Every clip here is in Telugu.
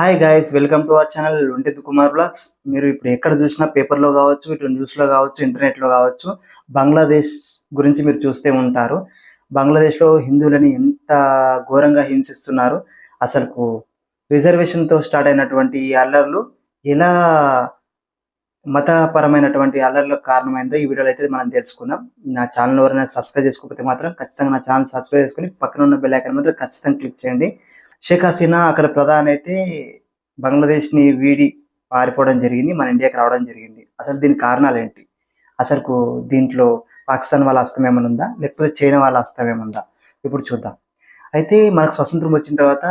Hi guys welcome to our channel ఒంటిది Kumar blogs మీరు ఇప్పుడు ఎక్కడ చూసినా పేపర్లో కావచ్చు ఇటు న్యూస్లో కావచ్చు ఇంటర్నెట్లో కావచ్చు బంగ్లాదేశ్ గురించి మీరు చూస్తే ఉంటారు. బంగ్లాదేశ్లో హిందువులని ఎంత ఘోరంగా హింసిస్తున్నారు అసలు రిజర్వేషన్తో స్టార్ట్ అయినటువంటి ఈ అల్లర్లు ఎలా మతపరమైనటువంటి అల్లర్లకు కారణమైందో ఈ వీడియోలో అయితే మనం తెలుసుకుందాం. నా ఛానల్ ఎవరైనా సబ్స్క్రైబ్ చేసుకోకపోతే మాత్రం ఖచ్చితంగా నా ఛానల్ సబ్స్క్రైబ్ చేసుకుని పక్కన ఉన్న బెల్ ఐకాన్ మాత్రం ఖచ్చితంగా క్లిక్ చేయండి. షేక్ హసీనా అక్కడ ప్రధాని అయితే బంగ్లాదేశ్ని వీడి పారిపోవడం జరిగింది మన ఇండియాకి రావడం జరిగింది. అసలు దీని కారణాలు ఏంటి అసలు దీంట్లో పాకిస్తాన్ వాళ్ళ హస్తం ఏమైనా ఉందా? లేకపోతే చైనా వాళ్ళ హస్తం ఏమైనా ఉందా? ఇప్పుడు చూద్దాం. అయితే మనకు స్వతంత్రం వచ్చిన తర్వాత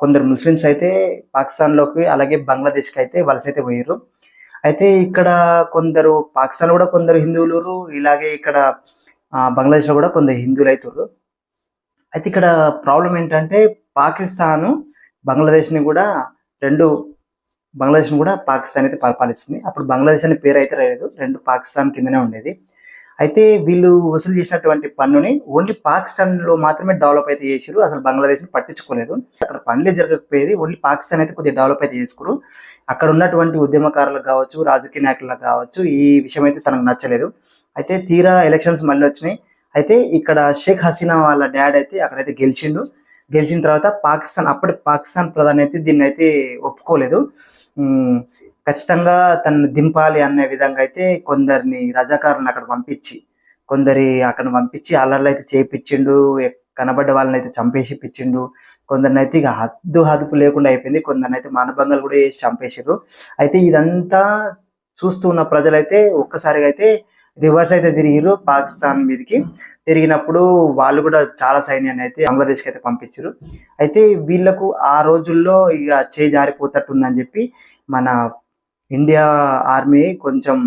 కొందరు ముస్లిమ్స్ అయితే పాకిస్తాన్లోకి అలాగే బంగ్లాదేశ్కి అయితే వలస అయితే పోయారు అయితే ఇక్కడ కొందరు పాకిస్తాన్ కూడా కొందరు హిందువులు ఇలాగే ఇక్కడ బంగ్లాదేశ్లో కూడా కొందరు హిందువులు అవుతారు అయితే ఇక్కడ ప్రాబ్లం ఏంటంటే పాకిస్తాను బంగ్లాదేశ్ని కూడా రెండు బంగ్లాదేశ్ని కూడా పాకిస్తాన్ అయితే పరిపాలిస్తుంది అప్పుడు బంగ్లాదేశ్ అనే పేరు అయితే లేదు. రెండు పాకిస్తాన్ కిందనే ఉండేది. అయితే వీళ్ళు వసూలు చేసినటువంటి పన్నుని ఓన్లీ పాకిస్తాన్లో మాత్రమే డెవలప్ అయితే చేసారు అసలు బంగ్లాదేశ్ని పట్టించుకోలేదు. అక్కడ పనులే జరగకపోయేది. ఓన్లీ పాకిస్తాన్ అయితే కొద్దిగా డెవలప్ అయితే చేసుకురు అక్కడ ఉన్నటువంటి ఉద్యమకారులకు కావచ్చు రాజకీయ నాయకులకు కావచ్చు ఈ విషయం అయితే తనకు నచ్చలేదు. అయితే తీరా ఎలక్షన్స్ మళ్ళీ వచ్చినాయి. అయితే ఇక్కడ షేక్ హసీనా వాళ్ళ డాడ్ అయితే అక్కడైతే గెలిచిండు. గెలిచిన తర్వాత పాకిస్తాన్ అప్పటి పాకిస్తాన్ ప్రధాని అయితే దీన్ని అయితే ఒప్పుకోలేదు ఖచ్చితంగా తనని దింపాలి అనే విధంగా అయితే కొందరిని రజాకారులను అక్కడ పంపించి కొందరి అక్కడ పంపించి అల్లర్లు అయితే చేపించిండు కనబడ్డ వాళ్ళని అయితే చంపేసి పిచ్చిండు కొందరిని అయితే ఇక హద్దు హదుపు లేకుండా అయిపోయింది. కొందరిని అయితే మానభంగాలు కూడా చేసి చంపేసారు అయితే ఇదంతా చూస్తున్న ప్రజలైతే ఒక్కసారిగా అయితే రివర్స్ అయితే తిరిగిరు పాకిస్తాన్ మీదకి తిరిగినప్పుడు వాళ్ళు కూడా చాలా సైన్యాన్ని అయితే బంగ్లాదేశ్కి అయితే పంపించారు అయితే వీళ్ళకు ఆ రోజుల్లో ఇక చేయి జారిపోతట్టుందని చెప్పి మన ఇండియా ఆర్మీ కొంచెం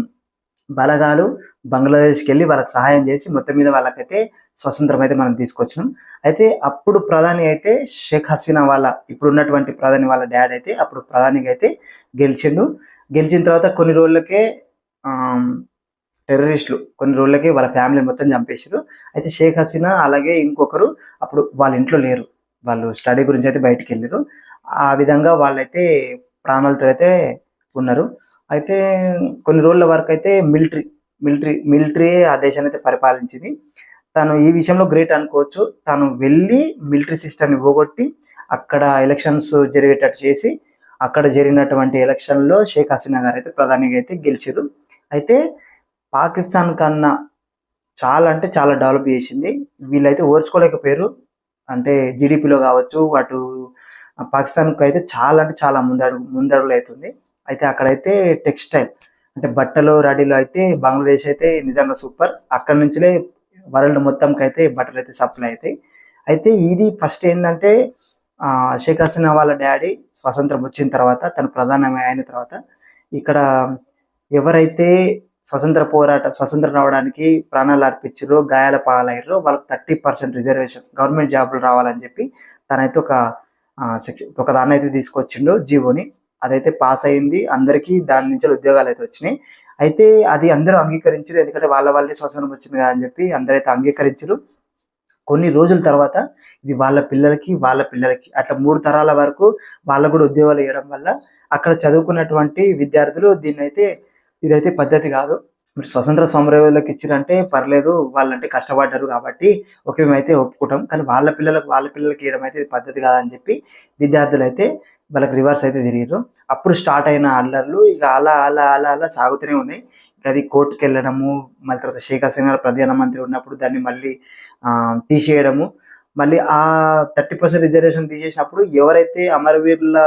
బలగాలు బంగ్లాదేశ్కి వెళ్ళి వాళ్ళకి సహాయం చేసి మొత్తం మీద వాళ్ళకైతే స్వతంత్రం అయితే మనం తీసుకొచ్చినాం. అయితే అప్పుడు ప్రధాని అయితే షేక్ హసీనా వాళ్ళ ఇప్పుడు ఉన్నటువంటి ప్రధాని వాళ్ళ డాడ్ అయితే అప్పుడు ప్రధానిగా అయితే గెలిచిండు. గెలిచిన తర్వాత కొన్ని రోజులకే టెర్రరిస్టులు కొన్ని రోజులకి వాళ్ళ ఫ్యామిలీ మొత్తం చంపేసారు అయితే షేక్ హసీనా అలాగే ఇంకొకరు అప్పుడు వాళ్ళ ఇంట్లో లేరు. వాళ్ళు స్టడీ గురించి అయితే బయటికి వెళ్ళారు ఆ విధంగా వాళ్ళైతే ప్రాణాలతో అయితే ఉన్నారు. అయితే కొన్ని రోజుల వరకు అయితే మిలిటరీ మిలిటరీ మిలిటరీ ఆ దేశాన్ని అయితే పరిపాలించింది. తను ఈ విషయంలో గ్రేట్ అనుకోవచ్చు. తను వెళ్ళి మిలిటరీ సిస్టమ్ని పోగొట్టి అక్కడ ఎలక్షన్స్ జరిగేటట్టు చేసి అక్కడ జరిగినటువంటి ఎలక్షన్లో షేక్ హసీనా గారు అయితే ప్రధానిగా అయితే గెలిచారు అయితే పాకిస్తాన్ కన్నా చాలా అంటే చాలా డెవలప్ చేసింది. వీళ్ళైతే ఓర్చుకోలేకపోయారు. అంటే జీడిపిలో కావచ్చు అటు పాకిస్తాన్కి అయితే చాలా అంటే చాలా ముందడుగు ముందడుగులు అవుతుంది అయితే అక్కడైతే టెక్స్టైల్ అంటే బట్టలు రెడీలో అయితే బంగ్లాదేశ్ అయితే నిజంగా సూపర్. అక్కడ నుంచిలే వరల్డ్ మొత్తంకి అయితే బట్టలు అయితే సప్లై అవుతాయి అయితే ఇది ఫస్ట్ ఏంటంటే షేక్ హసీనా వాళ్ళ డాడీ స్వతంత్రం వచ్చిన తర్వాత తను ప్రధానమే అయిన తర్వాత ఇక్కడ ఎవరైతే స్వతంత్ర పోరాట స్వతంత్రం రావడానికి ప్రాణాలు అర్పించారు గాయాల పాలయ్యారు వాళ్ళకి థర్టీ పర్సెంట్ రిజర్వేషన్ గవర్నమెంట్ జాబులు రావాలని చెప్పి తనైతే ఒక సెక్షన్ ఒక దాన్ని అయితే తీసుకొచ్చిండు జీవోని. అదైతే పాస్ అయింది. అందరికీ దాని నుంచి ఉద్యోగాలు అయితే వచ్చినాయి. అయితే అది అందరూ అంగీకరించారు ఎందుకంటే వాళ్ళ వాళ్ళే స్వసనం వచ్చింది కదా అని చెప్పి అందరైతే అంగీకరించారు. కొన్ని రోజుల తర్వాత ఇది వాళ్ళ పిల్లలకి వాళ్ళ పిల్లలకి అట్లా మూడు తరాల వరకు వాళ్ళకు కూడా ఉద్యోగాలు ఇవ్వడం వల్ల అక్కడ చదువుకున్నటువంటి విద్యార్థులు దీన్ని అయితే ఇదైతే పద్ధతి కాదు. మీరు స్వతంత్ర సమరయోధులకు ఇచ్చిరంటే పర్లేదు వాళ్ళంటే కష్టపడ్డారు కాబట్టి ఓకే మేమైతే ఒప్పుకుంటాం. కానీ వాళ్ళ పిల్లలకు వాళ్ళ పిల్లలకి ఇవ్వడం అయితే పద్ధతి కాదని చెప్పి విద్యార్థులు అయితే వాళ్ళకి రివర్స్ అయితే తిరిగారు అప్పుడు స్టార్ట్ అయిన అల్లర్లు ఇక అలా అలా అలా అలా సాగుతూనే ఉన్నాయి. అది కోర్టుకి వెళ్ళడము మళ్ళీ తర్వాత షేక్ హసీనా ప్రధానమంత్రి ఉన్నప్పుడు దాన్ని మళ్ళీ తీసేయడము. మళ్ళీ ఆ థర్టీ పర్సెంట్ రిజర్వేషన్ తీసేసినప్పుడు ఎవరైతే అమరవీరుల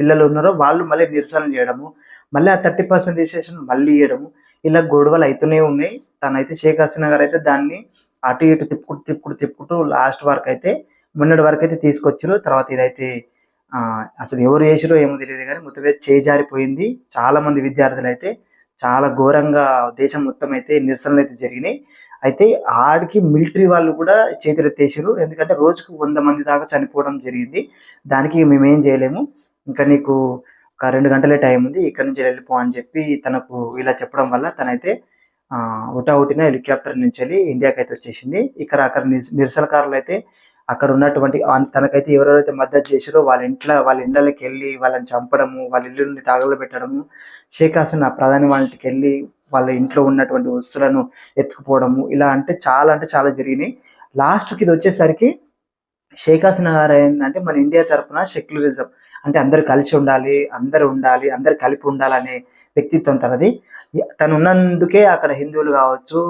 పిల్లలు ఉన్నారో వాళ్ళు మళ్ళీ నిరసన చేయడము మళ్ళీ ఆ థర్టీ పర్సెంట్ రిజిస్ట్రేషన్ మళ్ళీ ఇవ్వడము ఇలా గొడవలు అవుతూనే ఉన్నాయి. తనైతే షేక్ హసీనా గారు అయితే దాన్ని అటు ఇటు తిప్పుకుంటూ తిప్పుకుంటూ తిప్పుకుంటూ లాస్ట్ వరకు అయితే మొన్నటి వరకు అయితే తీసుకొచ్చారు. తర్వాత ఇదైతే అసలు ఎవరు చేసిరో ఏమో తెలియదు కానీ మొత్తం చేజారిపోయింది. చాలా మంది విద్యార్థులు అయితే చాలా ఘోరంగా దేశం మొత్తం అయితే నిరసనలు అయితే జరిగినాయి. అయితే ఆడికి మిలిటరీ వాళ్ళు కూడా చేతులెత్తేసారు. ఎందుకంటే రోజుకు వంద మంది దాకా చనిపోవడం జరిగింది. దానికి మేమేం చేయలేము. ఇంకా నీకు ఒక రెండు గంటలే టైం ఉంది ఇక్కడ నుంచి వెళ్ళిపో అని చెప్పి తనకు ఇలా చెప్పడం వల్ల తనైతే ఆ, హెలికాప్టర్ నుంచి వెళ్ళి ఇండియాకి అయితే వచ్చేసింది. ఇక్కడ అక్కడ నిరసనకారులు అయితే అక్కడ ఉన్నటువంటి తనకైతే ఎవరెవరైతే మద్దతు చేశారో వాళ్ళ ఇంట్లో వాళ్ళ ఇళ్ళకి వెళ్ళి వాళ్ళని చంపడము వాళ్ళ ఇల్లుని తాగలు పెట్టడము షేక్ హాసన్ ప్రధాని వాళ్ళకి వెళ్ళి వాళ్ళ ఇంట్లో ఉన్నటువంటి వస్తువులను ఎత్తుకుపోవడము ఇలా అంటే చాలా అంటే చాలా జరిగినాయి. లాస్ట్కి ఇది వచ్చేసరికి షేక్ హసీనా గారు ఏంటంటే మన ఇండియా తరపున సెక్యులరిజం అంటే అందరు కలిసి ఉండాలి అందరు ఉండాలి అందరు కలిపి ఉండాలనే వ్యక్తిత్వం తనది. తను ఉన్నందుకే అక్కడ హిందువులు కావచ్చు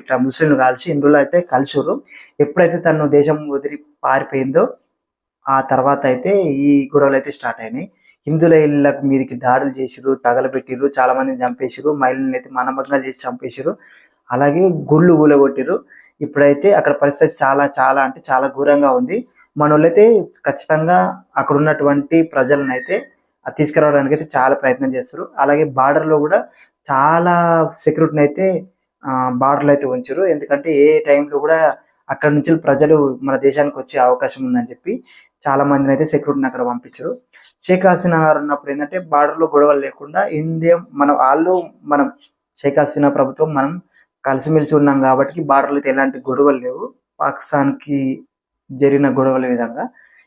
ఇట్లా ముస్లింలు కావచ్చు హిందువులు అయితే కలిసిరు ఎప్పుడైతే తను దేశం వదిలి పారిపోయిందో ఆ తర్వాత అయితే ఈ గొడవలు అయితే స్టార్ట్ అయినాయి. హిందువుల ఇళ్ళ మీదకి దాడులు చేసిరు తగలబెట్టిరు చాలా మందిని చంపేసిరు మహిళల్ని అయితే మనభంగా చేసి చంపేసిరు అలాగే గుళ్ళు కూలగొట్టిరు ఇప్పుడైతే అక్కడ పరిస్థితి చాలా చాలా అంటే చాలా ఘోరంగా ఉంది. మన వాళ్ళైతే ఖచ్చితంగా అక్కడ ఉన్నటువంటి ప్రజలను అయితే తీసుకురావడానికి అయితే చాలా ప్రయత్నం చేస్తారు. అలాగే బార్డర్లో లో కూడా చాలా సెక్యూరిటీని అయితే బార్డర్లు అయితే ఉంచారు. ఎందుకంటే ఏ టైంలో కూడా అక్కడ నుంచి ప్రజలు మన దేశానికి వచ్చే అవకాశం ఉందని చెప్పి చాలా మందిని అయితే సెక్యూరిటీని అక్కడ పంపించారు. షేక్ హసీనా గారు ఉన్నప్పుడు ఏంటంటే బార్డర్లో లో గొడవలు లేకుండా ఇండియా మనం వాళ్ళు మనం షేక్ హసీనా ప్రభుత్వం మనం కలిసిమెలిసి ఉన్నాం కాబట్టి బార్డర్లో అయితే ఎలాంటి గొడవలు లేవు. పాకిస్తాన్కి జరిగిన గొడవల విధంగా.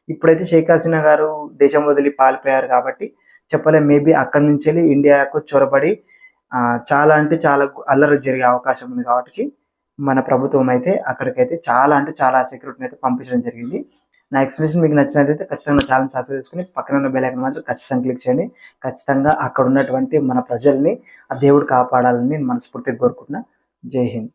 ఇప్పుడైతే షేక్ హసీనా గారు దేశం వదిలి పాలిపోయారు కాబట్టి చెప్పలేం మేబీ అక్కడి నుంచి వెళ్ళి ఇండియాకు చొరబడి చాలా అంటే చాలా అల్లరి జరిగే అవకాశం ఉంది కాబట్టి మన ప్రభుత్వం అయితే అక్కడికైతే చాలా అంటే చాలా సెక్యూరిటీని అయితే పంపించడం జరిగింది. నా ఎక్స్ప్రెషన్ మీకు నచ్చినట్లయితే ఖచ్చితంగా ఛానల్ సబ్స్క్రైబ్ చేసుకుని పక్కన ఉన్న బెల్ ఐకన్ మాత్రం ఖచ్చితంగా క్లిక్ చేయండి. ఖచ్చితంగా అక్కడ ఉన్నటువంటి మన ప్రజల్ని ఆ దేవుడు కాపాడాలని నేను మనస్ఫూర్తిగా కోరుకుంటున్నాను जय हिंद।